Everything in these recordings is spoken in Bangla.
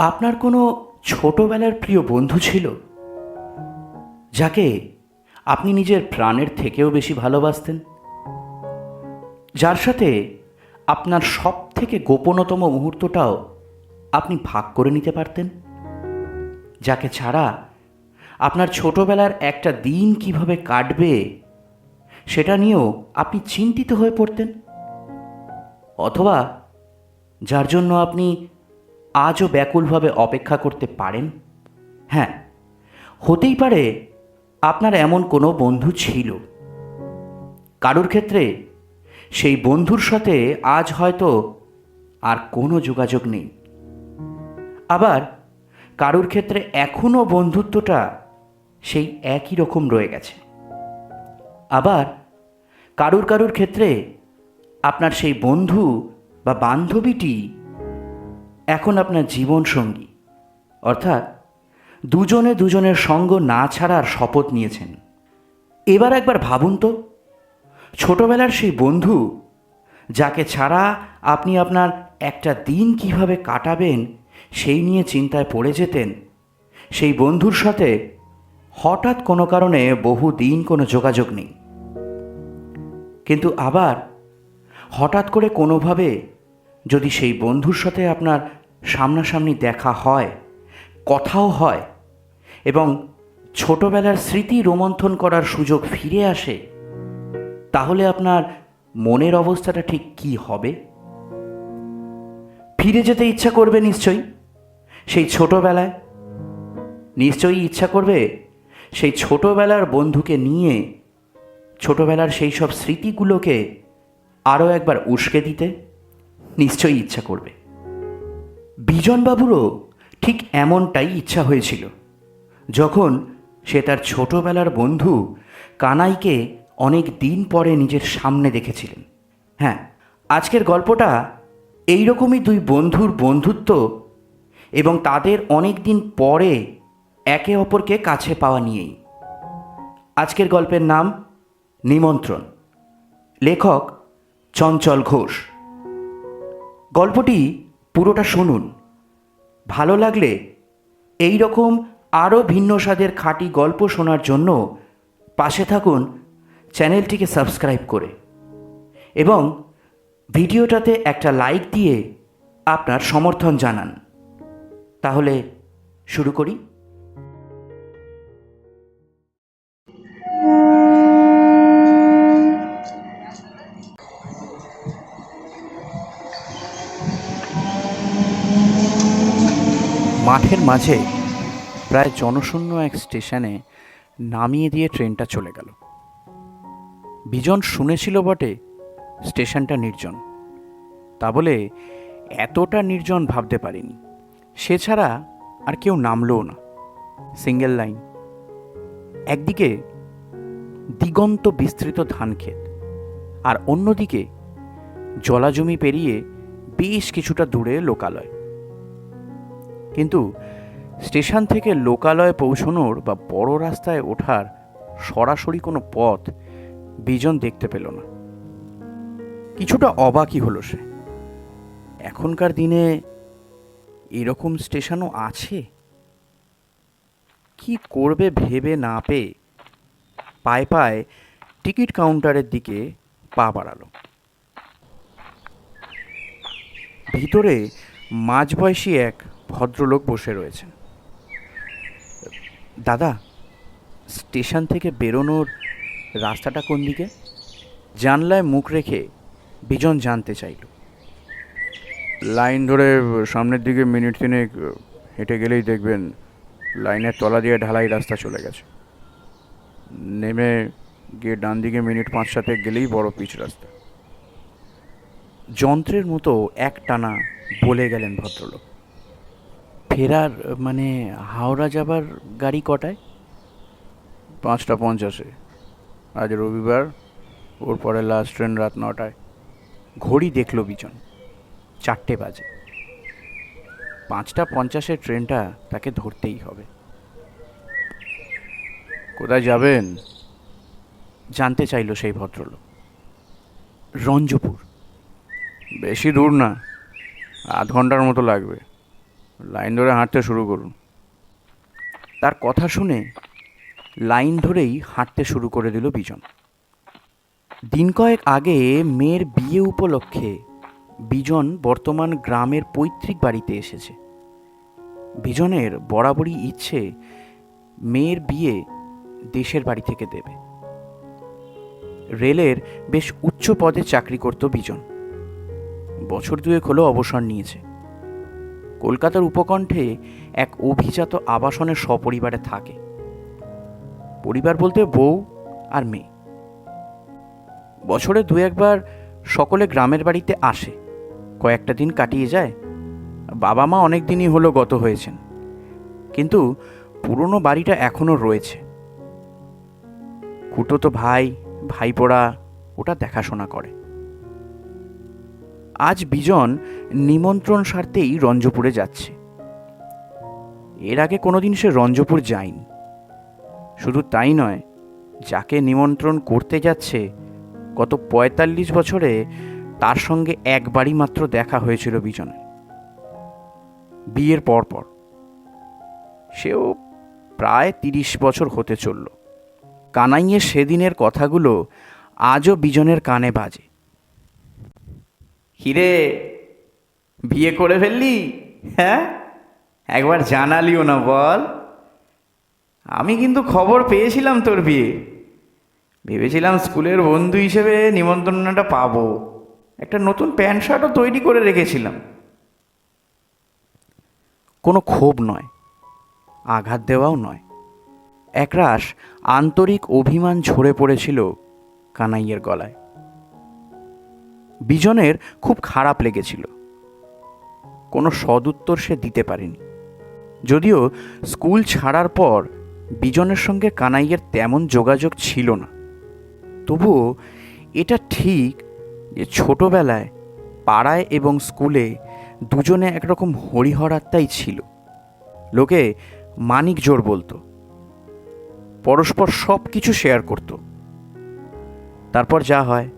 আপনার কোনো ছোটবেলার প্রিয় বন্ধু ছিল? যাকে আপনি নিজের প্রাণের থেকেও বেশি ভালোবাসতেন? যার সাথে আপনার সব থেকে গোপনতম মুহূর্তটাও আপনি ভাগ করে নিতে পারতেন? যাকে ছাড়া আপনার ছোটবেলার একটা দিন কীভাবে কাটবে, সেটা নিয়েও আপনি চিন্তিত হয়ে পড়তেন? অথবা যার জন্য আপনি আজও ব্যাকুলভাবে অপেক্ষা করতে পারেন? হ্যাঁ হতেই পারে আপনার এমন কোনো বন্ধু ছিল। কারোর ক্ষেত্রে সেই বন্ধুর সাথে আজ হয়তো আর কোনো যোগাযোগ নেই। আবার কারোর ক্ষেত্রে এখনও বন্ধুত্বটা সেই একই রকম রয়ে গেছে। আবার কারুর কারুর ক্ষেত্রে আপনার সেই বন্ধু বা বান্ধবীটি এখন আপনার জীবন সঙ্গী অর্থাৎ দুজনে দুজনের সঙ্গ না ছাড়ার শপথ নিয়েছেন। এবার একবার ভাবুন তো, ছোটবেলার সেই বন্ধু যাকে ছাড়া আপনি আপনার একটা দিন কীভাবে কাটাবেন সেই নিয়ে চিন্তায় পড়ে যেতেন, সেই বন্ধুর সাথে হঠাৎ কোনো কারণে বহু দিন কোনো যোগাযোগ নেই। কিন্তু আবার হঠাৎ করে কোনোভাবে যদি সেই বন্ধুর সাথে আপনার সামনাসামনি দেখা হয়, কথাও হয় এবং ছোটবেলার স্মৃতি রোমন্থন করার সুযোগ ফিরে আসে, তাহলে আপনার মনের অবস্থাটা ঠিক কি হবে? ফিরে যেতে ইচ্ছা করবে নিশ্চয়ই, সেই ছোটবেলায়? নিশ্চয়ই ইচ্ছা করবে সেই ছোটবেলার বন্ধুকে নিয়ে, ছোটবেলার সেই সব স্মৃতিগুলোকে আরও একবার উস্কে দিতে? নিশ্চয়ই ইচ্ছা করবে। বিজনবাবুরও ঠিক এমনটাই ইচ্ছা হয়েছিল। যখন সে তার ছোটবেলার বন্ধু কানাইকে অনেক দিন পরে নিজের সামনে দেখেছিলেন। হ্যাঁ আজকের গল্পটা এইরকমই দুই বন্ধুর বন্ধুত্ব এবং তাদের অনেক দিন পরে একে অপরকে কাছে পাওয়া নিয়েই। আজকের গল্পের নাম নিমন্ত্রণ। লেখক চঞ্চল ঘোষ। গল্পটি পুরোটা শুনুন। ভালো লাগলে এই রকম আরও ভিন্ন স্বাদের খাঁটি গল্প শোনার জন্য পাশে থাকুন, চ্যানেলটিকে সাবস্ক্রাইব করে। এবং ভিডিওটাতে একটা লাইক দিয়ে আপনার সমর্থন জানান। তাহলে শুরু করি। মাঠের মাঝে প্রায় জনশূন্য এক স্টেশনে নামিয়ে দিয়ে ট্রেনটা চলে গেল। বিজন শুনেছিল বটে, স্টেশনটা নির্জন। তা বলে এতটা নির্জন ভাবতে পারিনি। সে ছাড়া আর কেউ নামলও না। Single line. একদিকে দিগন্ত বিস্তৃত ধান ক্ষেত আর অন্যদিকে জলাজমি পেরিয়ে বেশ কিছুটা দূরে লোকালয়। কিন্তু স্টেশন থেকে লোকালয়ে পৌঁছনোর বা বড় রাস্তায় ওঠার সরাসরি কোনো পথ বিজন দেখতে পেল না। কিছুটা অবাকই হলো সে। এখনকার দিনে এরকম স্টেশনও আছে? কি করবে ভেবে না পেয়ে পায়ে পায়ে টিকিট কাউন্টারের দিকে পা বাড়ালো। ভিতরে মাঝবয়সী এক ভদ্রলোক বসে রয়েছেন। দাদা স্টেশন থেকে বেরোনোর রাস্তাটা কোন দিকে? জানলায় মুখ রেখে বিজন জানতে চাইল। লাইন ধরে সামনের দিকে মিনিট তিনেক হেঁটে গেলেই দেখবেন লাইনের তলা দিয়ে ঢালাই রাস্তা চলে গেছে। নেমে গিয়ে ডান দিকে মিনিট পাঁচ সাথে গেলেই বড় পিচ রাস্তা। যন্ত্রের মতো এক টানা বলে গেলেন ভদ্রলোক। ফেরার মানে হাওড়া যাবার গাড়ি কটায়? পাঁচটা পঞ্চাশে। আজ রবিবার ওর পরে লাস্ট ট্রেন রাত নটায়। ঘড়ি দেখল বিজন। চারটে বাজে। পাঁচটা পঞ্চাশের ট্রেনটা তাকে ধরতেই হবে। কোথায় যাবেন? জানতে চাইলো সেই ভদ্রলোক। রঞ্জপুর। বেশি দূর না আধ ঘণ্টার মতো লাগবে। লাইন ধরে হাঁটতে শুরু করুন। তার কথা শুনে লাইন ধরেই হাঁটতে শুরু করে দিল বিজন। দিন কয়েক আগে মেয়ের বিয়ে উপলক্ষে বিজন বর্তমান গ্রামের পৈতৃক বাড়িতে এসেছে। বিজনের বরাবরই ইচ্ছে মেয়ের বিয়ে দেশের বাড়ি থেকে দেবে। রেলের বেশ উচ্চ পদে চাকরি করত বিজন। বছর দুয়েক হলো অবসর নিয়েছে। কলকাতার উপকণ্ঠে এক অভিজাত আবাসনের সপরিবারে থাকে। পরিবার বলতে বউ আর মেয়ে। বছরে দু একবার সকলে গ্রামের বাড়িতে আসে। কয়েকটা দিন কাটিয়ে যায়। বাবা মা অনেক দিনই হলো গত হয়েছেন। কিন্তু পুরনো বাড়িটা এখনও রয়েছে। কুটো তো ভাই ভাইপোড়া ওটা দেখাশোনা করে। আজ বিজন নিমন্ত্রণ স্বার্থেই রঞ্জপুরে যাচ্ছে। এর আগে কোনোদিন সে রঞ্জপুর যায়নি। শুধু তাই নয়, যাকে নিমন্ত্রণ করতে যাচ্ছে, গত পঁয়তাল্লিশ বছরে তার সঙ্গে একবারই মাত্র দেখা হয়েছিল বিজনের। বিয়ের পরপর সেও প্রায় তিরিশ বছর হতে চলল। কানাইয়ের সেদিনের কথাগুলো আজও বিজনের কানে বাজে। হিরে, বিয়ে করে ফেললি? হ্যাঁ? একবার জানালিও না বল। আমি কিন্তু খবর পেয়েছিলাম তোর বিয়ে। ভেবেছিলাম স্কুলের বন্ধু হিসেবে নিমন্ত্রণটা পাবো। একটা নতুন প্যান্ট শার্টও তৈরি করে রেখেছিলাম। কোনো ক্ষোভ নয়, আঘাত দেওয়াও নয়। একরাশ আন্তরিক অভিমান ঝরে পড়েছিল কানাইয়ের গলায়। বিজনের খুব খারাপ লেগেছিল। কোনো সদুত্তর সে দিতে পারেনি। যদিও স্কুল ছাড়ার পর বিজনের সঙ্গে কানাইয়ের তেমন যোগাযোগ ছিল না। তবুও এটা ঠিক যে ছোটবেলায় পাড়ায় এবং স্কুলে দুজনে একরকম হরিহরাত্মাই ছিল। লোকে মানিক জোর বলতো। পরস্পর সব কিছু শেয়ার করত। তারপর যা হয়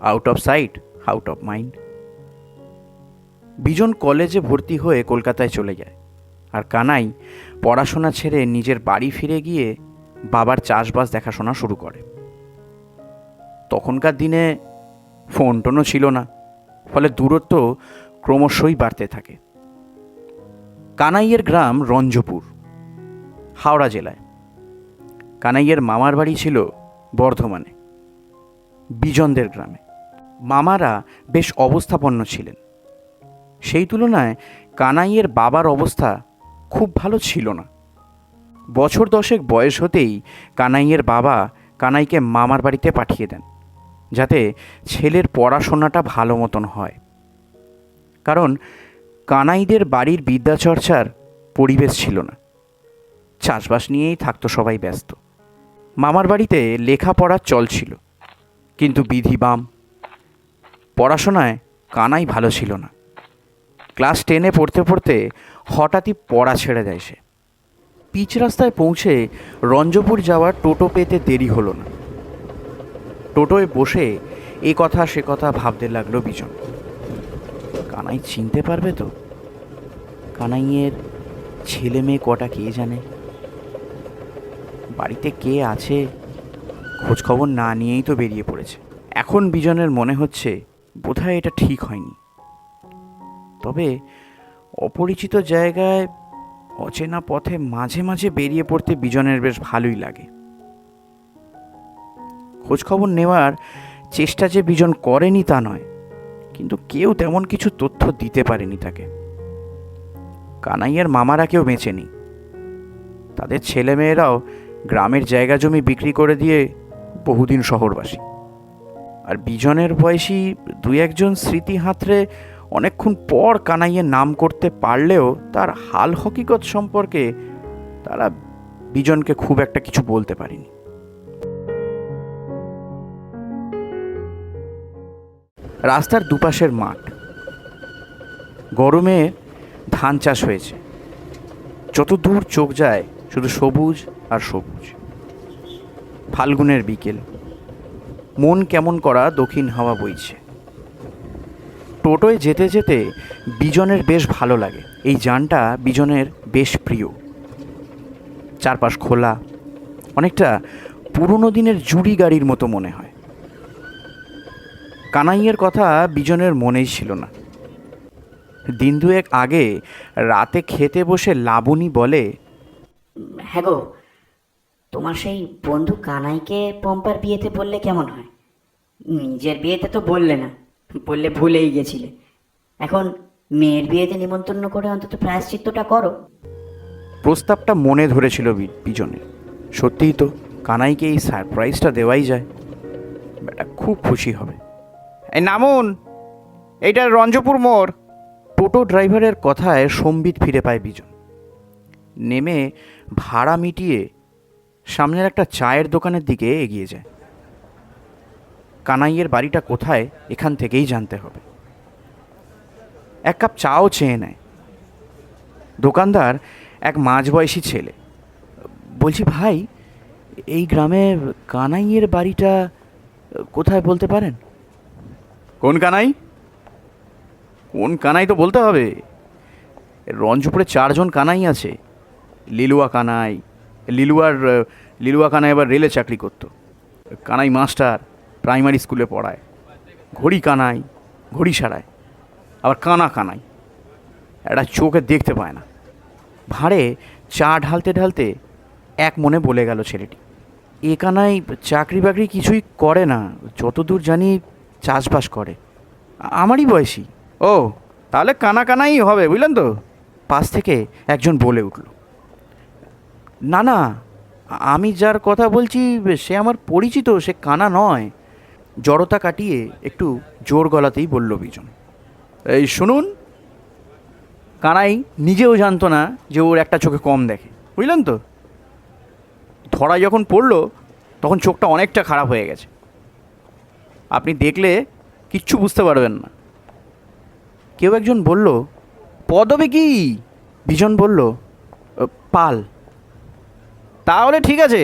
out of sight out of mind Bijon কলেজে ভর্তি হয়ে কলকাতায় চলে যায়। আর কানাই পড়াশোনা ছেড়ে নিজের বাড়ি ফিরে গিয়ে বাবার চাষবাস দেখাশোনা শুরু করে। তখনকার দিনে ফোন টোনও ছিল না, ফলে দূরত্ব ক্রমশই বাড়তে থাকে। কানাইয়ের গ্রাম রঞ্জপুর, হাওড়া জেলায়। কানাইয়ের মামার বাড়ি ছিল বর্ধমানে, বিজনদের গ্রামে। মামারা বেশ অবস্থাপন্ন ছিলেন। সেই তুলনায় কানাইয়ের বাবার অবস্থা খুব ভালো ছিল না। বছর দশেক বয়স হতেই কানাইয়ের বাবা কানাইকে মামার বাড়িতে পাঠিয়ে দেন, যাতে ছেলের পড়াশোনাটা ভালো মতন হয়। কারণ কানাইদের বাড়ির বিদ্যাচর্চার পরিবেশ ছিল না। চাষবাস নিয়েই থাকতো সবাই ব্যস্ত। মামার বাড়িতে লেখাপড়ার চল ছিল, কিন্তু বিধি বাম পড়াশোনায় কানাই ভালো ছিল না। ক্লাস টেনে পড়তে পড়তে হঠাৎই পড়া ছেড়ে দেয় সে। পিচ রাস্তায় পৌঁছে রঞ্জপুর যাওয়ার টোটো পেতে দেরি হলো না। টোটোয় বসে এ কথা সে কথা ভাবতে লাগল বিজন। কানাই চিনতে পারবে তো? কানাইয়ের ছেলে মেয়ে কটা কে জানে? বাড়িতে কে আছে? খোঁজখবর না নিয়েই তো বেরিয়ে পড়েছে। এখন বিজনের মনে হচ্ছে বোধহয় এটা ঠিক হয়নি। তবে অপরিচিত জায়গায় অচেনা পথে মাঝে মাঝে বেরিয়ে পড়তে বিজনের বেশ ভালোই লাগে। খোঁজখবর নেওয়ার চেষ্টা যে বিজন করেনি তা নয়, কিন্তু কেউ তেমন কিছু তথ্য দিতে পারেনি তাকে। কানাইয়ের মামারা কেউ বেঁচে নেই তাদের ছেলেমেয়েরাও গ্রামের জায়গা জমি বিক্রি করে দিয়ে বহুদিন শহরবাসী। আর বিজনের বয়সী দুই একজন স্মৃতি হাতড়ে অনেকক্ষণ পর কানাইয়ের নাম করতে পারলেও তার হাল হকিকত সম্পর্কে তারা বিজনকে খুব একটা কিছু বলতে পারেনি। রাস্তার দুপাশের মাঠ। গরমে ধান চাষ হয়েছে। যত দূর চোখ যায় শুধু সবুজ আর সবুজ। ফাল্গুনের বিকেল। মন কেমন করা দক্ষিণ হাওয়া বইছে। টোটোয় যেতে যেতে বিজনের বেশ ভালো লাগে। এই যানটা বিজনের বেশ প্রিয়। চারপাশ খোলা। অনেকটা পুরনো দিনের জুড়ি গাড়ির মতো মনে হয়। কানাইয়ের কথা বিজনের মনেই ছিল না। দিন দুয়েক আগে রাতে খেতে বসে লাবণী বলে হ্যাঁ গো, তোমার সেই বন্ধু কানাইকে পম্পার বিয়েতে বললে কেমন হয়? নিজের বিয়েতে তো বললে না, বললে ভুলেই গেছিলে। এখন মেয়ের বিয়েতে নিমন্ত্রণ করে অন্তত প্রায়শ্চিত্তটা করো। প্রস্তাবটা মনে ধরেছিল বি- বিজনের। সত্যিই তো কানাইকে এই সারপ্রাইজটা দেওয়াই যায়। বেটা খুব খুশি হবে। এই নামুন, এইটা রঞ্জপুর মোড়। টোটো ড্রাইভারের কথায় সম্বিত ফিরে পায় বিজন। নেমে ভাড়া মিটিয়ে সামনের একটা চায়ের দোকানের দিকে এগিয়ে যায়। কানাইয়ের বাড়িটা কোথায়, এখান থেকেই জানতে হবে। এক কাপ চাও চেয়ে নেয়। দোকানদার এক মাঝবয়সী ছেলে। বলছি, ভাই, এই গ্রামে কানাইয়ের বাড়িটা কোথায় বলতে পারেন? কোন কানাই? কোন কানাই তো বলতে হবে। রঞ্জপুরে চারজন কানাই আছে। লিলুয়া কানাই, লিলুয়ার, লিলুয়া কানাই আবার রেলে চাকরি করতো। কানাই মাস্টার প্রাইমারি স্কুলে পড়ায়। ঘড়ি কানাই ঘড়ি সারায় আবার কানা কানাই একটা চোখে দেখতে পায় না। ভাঁড়ে চা ঢালতে ঢালতে এক মনে বলে গেল ছেলেটি এ কানাই চাকরি বাকরি কিছুই করে না যতদূর জানি চাষবাস করে। আমারই বয়সী। ও তাহলে কানা কানাই হবে বুঝলেন তো? পাশ থেকে একজন বলে উঠল না না আমি যার কথা বলছি সে আমার পরিচিত সে কানা নয়। জড়তা কাটিয়ে একটু জোর গলাতেই বলল বিজন, এই শুনুন, কানাই নিজেও জানতো না যে ওর একটা চোখে কম দেখে, বুঝলেন তো? ধরা যখন পড়ল, তখন চোখটা অনেকটা খারাপ হয়ে গেছে। আপনি দেখলে কিচ্ছু বুঝতে পারবেন না। কেউ একজন বলল, পদবী কি? বিজন বলল পাল। তাহলে ঠিক আছে।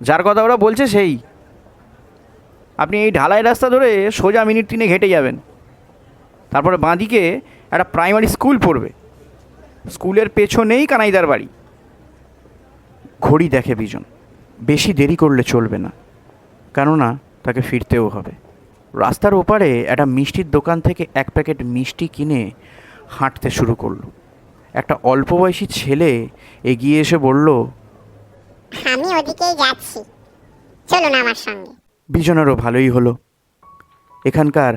যার কথা ওরা বলছে সেই। আপনি এই ঢালাই রাস্তা ধরে সোজা মিনিট তিনে হেঁটে যাবেন। তারপরে বাঁদিকে একটা প্রাইমারি স্কুল পড়বে। স্কুলের পেছনেই কানাইদার বাড়ি। ঘড়ি দেখে বিজন। বেশি দেরি করলে চলবে না। কেননা তাকে ফিরতেও হবে। রাস্তার ওপারে একটা মিষ্টির দোকান থেকে এক প্যাকেট মিষ্টি কিনে হাঁটতে শুরু করল। একটা অল্প বয়সী ছেলে এগিয়ে এসে বলল, আমি ওদিকেই যাচ্ছি। চলুন আমার সঙ্গে। বিজনেরও ভালোই হলো। এখানকার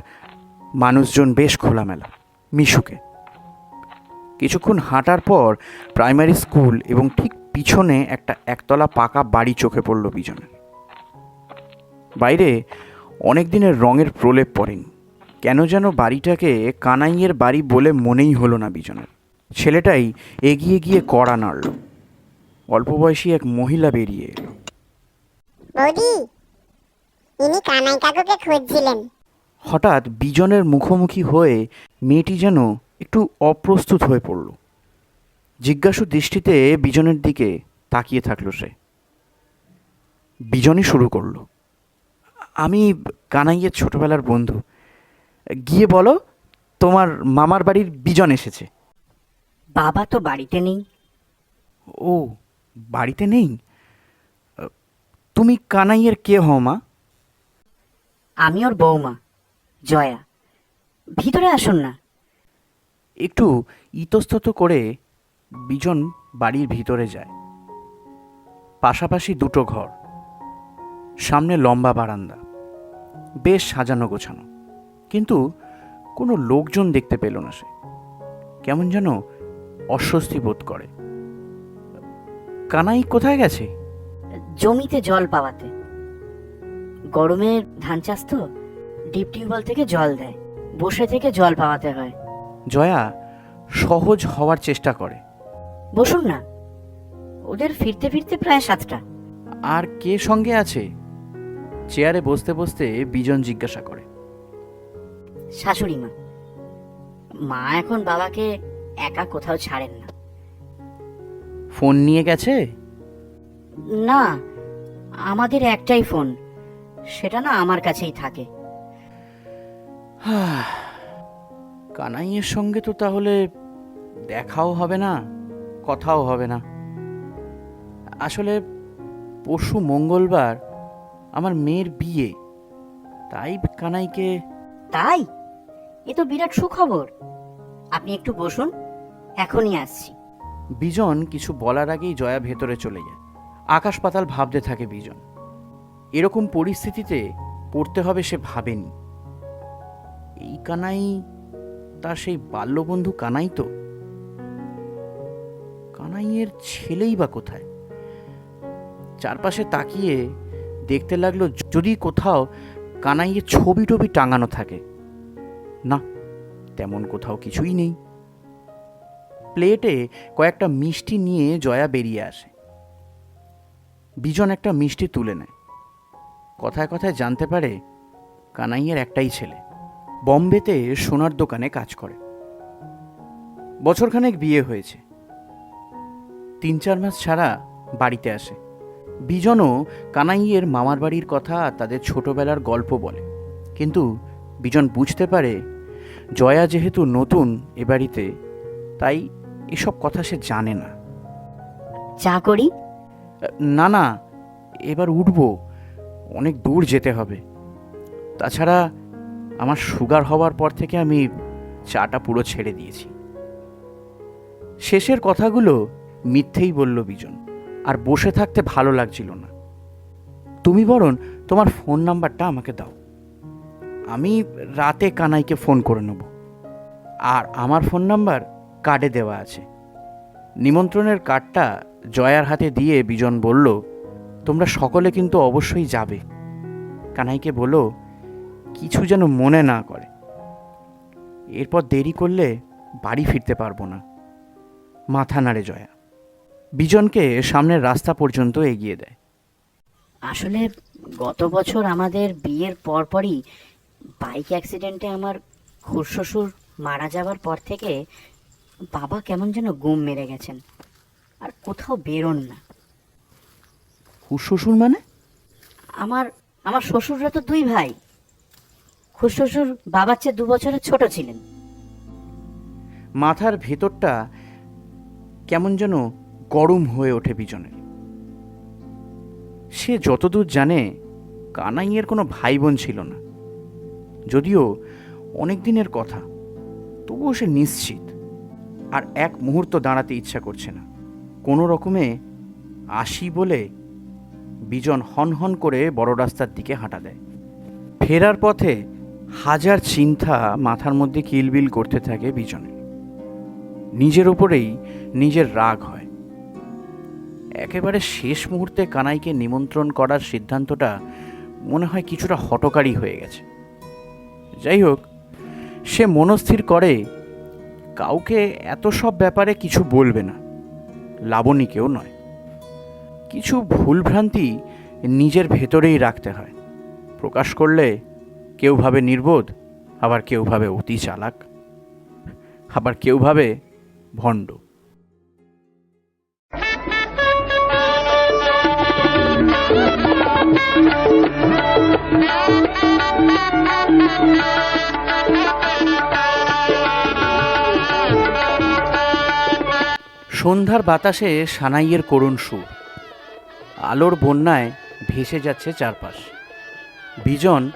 মানুষজন বেশ খোলামেলা, মিশুকে। কিছুক্ষণ হাঁটার পর প্রাইমারি স্কুল এবং ঠিক পিছনে একটা একতলা পাকা বাড়ি চোখে পড়ল বিজনের। বাইরে অনেক দিনের রঙের প্রলেপ পড়েনি। কেন যেন বাড়িটাকে কানাইয়ের বাড়ি বলে মনেই হলো না বিজনের। ছেলেটাই এগিয়ে গিয়ে কড়া নাড়ল। অল্প বয়সী এক মহিলা বেরিয়ে এলো। ইনি কানাই কাকুকে খুঁজছিলেন। হঠাৎ বিজনের মুখোমুখি হয়ে মেয়েটি যেন একটু অপ্রস্তুত হয়ে পড়ল। জিজ্ঞাসু দৃষ্টিতে বিজনের দিকে তাকিয়ে থাকল সে। বিজনই শুরু করল আমি কানাইয়ের ছোটবেলার বন্ধু। গিয়ে বলো তোমার মামার বাড়ির বিজন এসেছে। বাবা তো বাড়িতে নেই। ও বাড়িতে নেই? তুমি কানাইয়ের কে হও মা? আমি ওর বৌমা জয়া। ভিতরে আসুন না। একটু ইতস্তত করে বিজন বাড়ির ভিতরে যায়। পাশাপাশি দুটো ঘর সামনে লম্বা বারান্দা বেশ সাজানো গোছানো। কিন্তু কোনো লোকজন দেখতে পেল না সে। কেমন যেন অস্বস্তি বোধ করে। কানাই কোথায় গেছে? জমিতে জল পাওয়াতে। গরমে ধান চাষ তো? ডিপ টিউবওয়েল থেকে জল দেয়। বসে থেকে জল পাওয়াতে হয়। জয়া সহজ হওয়ার চেষ্টা করে। বসুন না। ওদের ফিরতে ফিরতে প্রায় সাতটা। আর কে সঙ্গে আছে? চেয়ারে বসতে বসতে বিজন জিজ্ঞাসা করে। শাশুড়ি মা। মা এখন বাবাকে একা কোথাও ছাড়েন না। ফোন নিয়ে গেছে? না আমাদের একটাই ফোন। সেটা না আমার কাছেই থাকে। কানাইয়ের সঙ্গে তো তাহলে দেখাও হবে না কথাও হবে না। আসলে পশু মঙ্গলবার আমার মেয়ের বিয়ে তাই কানাইকে তাই? এ তো বিরাট সুখবর। আপনি একটু বসুন এখনই আসছি। বিজন কিছু বলার আগেই জয়া ভেতরে চলে যায়। আকাশ পাতাল ভাবতে থাকে বিজন। এরকম পরিস্থিতিতে পড়তে হবে সে ভাবেনি। এই কানাই, তার সেই বাল্যবন্ধু কানাই তো? কানাইয়ের ছেলেই বা কোথায়? চারপাশে তাকিয়ে দেখতে লাগল যদি কোথাও কানাইয়ের ছবি টবি টাঙানো থাকে। না, তেমন কোথাও কিছুই নেই। প্লেটে কয়েকটা মিষ্টি নিয়ে জয়া বেরিয়ে আসে। বিজন একটা মিষ্টি তুলে নেয়। কথায় কথায় জানতে পারে কানাইয়ের একটাই ছেলে। বম্বেতে সোনার দোকানে কাজ করে। বছরখানেক বিয়ে হয়েছে। তিন চার মাস ছাড়া বাড়িতে আসে। বিজনও কানাইয়ের মামার বাড়ির কথা তাদের ছোটবেলার গল্প বলে। কিন্তু বিজন বুঝতে পারে জয়া যেহেতু নতুন এ বাড়িতে তাই এসব কথা সে জানে না। চা করি? না না এবার উঠব। অনেক দূর যেতে হবে। তাছাড়া আমার সুগার হওয়ার পর থেকে আমি চাটা পুরো ছেড়ে দিয়েছি। শেষের কথাগুলো মিথ্যেই বলল বিজন, আর বসে থাকতে ভালো লাগছিল না। তুমি বরং তোমার ফোন নাম্বারটা আমাকে দাও। আমি রাতে কানাইকে ফোন করে নেব। আর আমার ফোন নাম্বার কার্ডে দেওয়া আছে। নিমন্ত্রণের কার্ডটা জয়ার হাতে দিয়ে বিজন বলল তোমরা সকলে কিন্তু অবশ্যই যাবে। কানাইকে বলো কিছু যেন মনে না করে। এরপর দেরি করলে বাড়ি ফিরতে পারব না। মাথা নাড়ে জয়া। বিজনকে সামনের রাস্তা পর্যন্ত এগিয়ে দেয়। আসলে গত বছর আমাদের বিয়ের পরপরই বাইক অ্যাক্সিডেন্টে আমার খুড়শ্বশুর মারা যাওয়ার পর থেকে বাবা কেমন যেন গুম মেরে গেছেন। আর কোথাও বেরোন না। শ্বশুর মানে? আমার আমার শ্বশুররা তো দুই ভাই। খুড়শ্বশুর বাবার চেয়ে দু বছরের ছোট ছিলেন। মাথার ভেতরটা কেমন যেন গরম হয়ে ওঠে বিজনের। সে যতদূর জানে কানাইয়ের কোনো ভাই বোন ছিল না। যদিও অনেক দিনের কথা তবুও সে নিশ্চিত। আর এক মুহূর্ত দাঁড়াতে ইচ্ছা করছে না। কোনো রকমে আসি বলে বিজন হন হন করে বড় রাস্তার দিকে হাঁটা দেয়। ফেরার পথে হাজার চিন্তা মাথার মধ্যে কিলবিল করতে থাকে বিজনের নিজের ওপরেই নিজের রাগ হয়। একেবারে শেষ মুহূর্তে কানাইকে নিমন্ত্রণ করার সিদ্ধান্তটা মনে হয় কিছুটা হটকারী হয়ে গেছে। যাই হোক, সে মনস্থির করে, কাউকে এত সব ব্যাপারে কিছু বলবে না। লাবণীকেও নয়। কিছু ভুলভ্রান্তি নিজের ভেতরেই রাখতে হয়। প্রকাশ করলে কেউ ভাবে নির্বোধ, আবার কেউ ভাবে অতি চালাক, আবার কেউ ভাবে ভণ্ড। সন্ধ্যার বাতাসে সানাইয়ের করুণ সুর। আলোর বন্যায় ভেসে যাচ্ছে চারপাশ। বিজন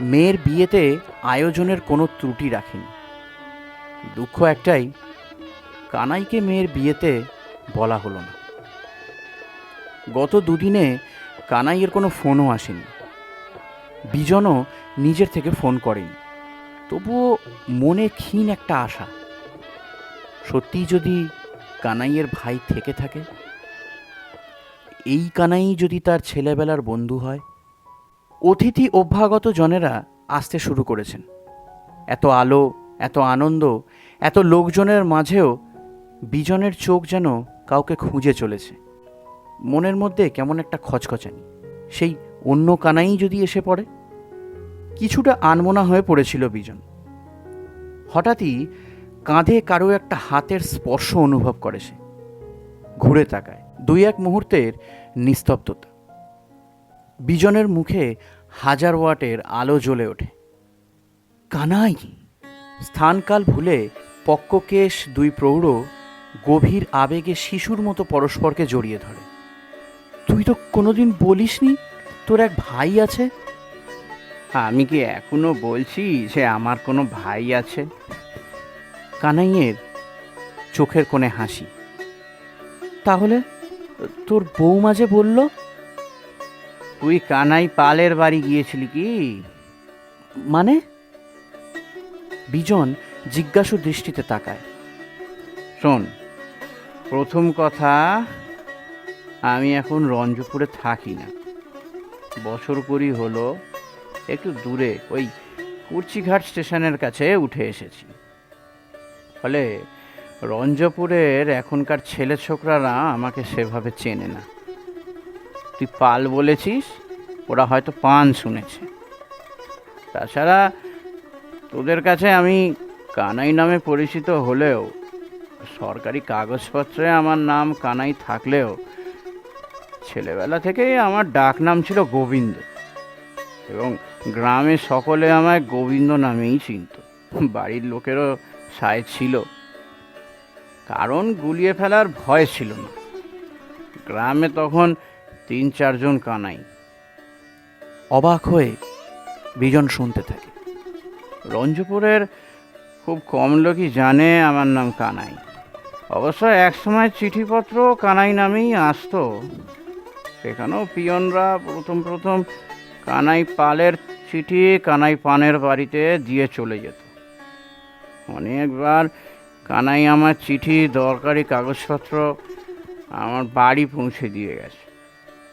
মেয়ের বিয়েতে আয়োজনের কোনো ত্রুটি রাখেনি। দুঃখ একটাই, কানাইকে মেয়ের বিয়েতে বলা হলো না। গত দুদিনে কানাইয়ের কোনো ফোনও আসেনি। বিজনও নিজের থেকে ফোন করেনি। তবুও মনে ক্ষীণ একটা আশা। সত্যিই যদি কানাইয়ের ভাই থেকে থাকে এই কানাই যদি তার ছেলেবেলার বন্ধু হয়। অতিথি অভ্যাগত জনেরা আসতে শুরু করেছেন। এত আলো, এত আনন্দ, এত লোকজনের মাঝেও বিজনের চোখ যেন কাউকে খুঁজে চলেছে। মনের মধ্যে কেমন একটা খচখচানি। সেই অন্য কানাই যদি এসে পড়ে? কিছুটা আনমনা হয়ে পড়েছিল বিজন। হঠাৎই কাঁধে কারও একটা হাতের স্পর্শ অনুভব করে সে। ঘুরে তাকায়। দুই এক মুহূর্তের নিস্তব্ধতা। বিজনের মুখে হাজার ওয়াটের আলো জ্বলে ওঠে। কানাই স্থানকাল ভুলে পক্ককেশ দুই প্রৌঢ় গভীর আবেগে শিশুর মতো পরস্পরকে জড়িয়ে ধরে। তুই তো কোনোদিন বলিসনি তোর এক ভাই আছে? আমি কি এখনও বলছি যে আমার কোনো ভাই আছে? কানাইয়ের চোখের কোণে হাসি। তাহলে তোর বৌমা যে বলল? তুই কানাই পালের বাড়ি গিয়েছিলি কি? মানে? বিজন জিজ্ঞাসু দৃষ্টিতে তাকায়। শোন প্রথম কথা আমি এখন রঞ্জপুরে থাকি না। বছর কুড়ি হলো একটু দূরে ওই কুর্চিঘাট স্টেশনের কাছে উঠে এসেছি। ফলে রঞ্জপুরের এখনকার ছেলে ছোকরারা আমাকে সেভাবে চেনে না। তুই পাল বলেছিস? ওরা হয়তো পান শুনেছে। তাছাড়া তোদের কাছে আমি কানাই নামে পরিচিত হলেও, সরকারি কাগজপত্রে আমার নাম কানাই থাকলেও, ছেলেবেলা থেকেই আমার ডাক নাম ছিল গোবিন্দ। এবং গ্রামে সকলে আমায় গোবিন্দ নামেই চিনত। বাড়ির লোকেরও সায় ছিল। কারণ গুলিয়ে ফেলার ভয় ছিল না। গ্রামে তখন তিন চারজন কানাই। অবাক হয়ে বিজন শুনতে থাকে। রঞ্জপুরের খুব কম লোকই জানে আমার নাম কানাই। অবশ্য একসময় চিঠিপত্র কানাই নামেই আসতো। সেখানেও পিয়নরা প্রথম প্রথম কানাই পালের চিঠি কানাই পানের বাড়িতে দিয়ে চলে যেত। অনেকবার কানাই আমার চিঠি, দরকারি কাগজপত্র, আমার বাড়ি পৌঁছে দিয়ে গেছে।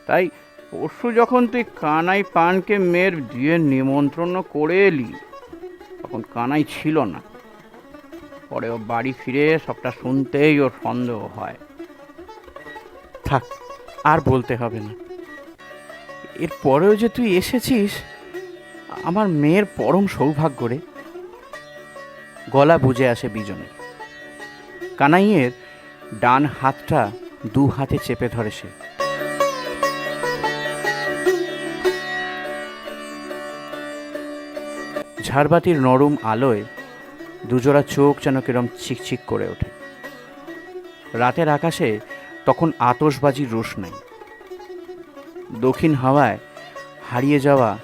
তাই পরশু যখন তুই কানাই পানকে মেয়ের দিয়ে নিমন্ত্রণ করে এলি, তখন কানাই ছিল না। পরে ও বাড়ি ফিরে সবটা শুনতেই ওর সন্দেহ হয়। থাক, আর বলতে হবে না। এরপরেও যে তুই এসেছিস, আমার মেয়ের পরম সৌভাগ্য রে। গলা বুঝে আসে বিজনের। কানাইয়ের ডান হাতটা দু হাতে চেপে ধরে সে। ঝাড়বাতির নরম আলোয় দুজোড়া চোখ যেন কিরম চিকচিক করে ওঠে। রাতের আকাশে তখন আতশবাজির রোষ নাই। দক্ষিণ হাওয়ায় হারিয়ে যাওয়া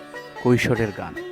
কৈশোরের গান।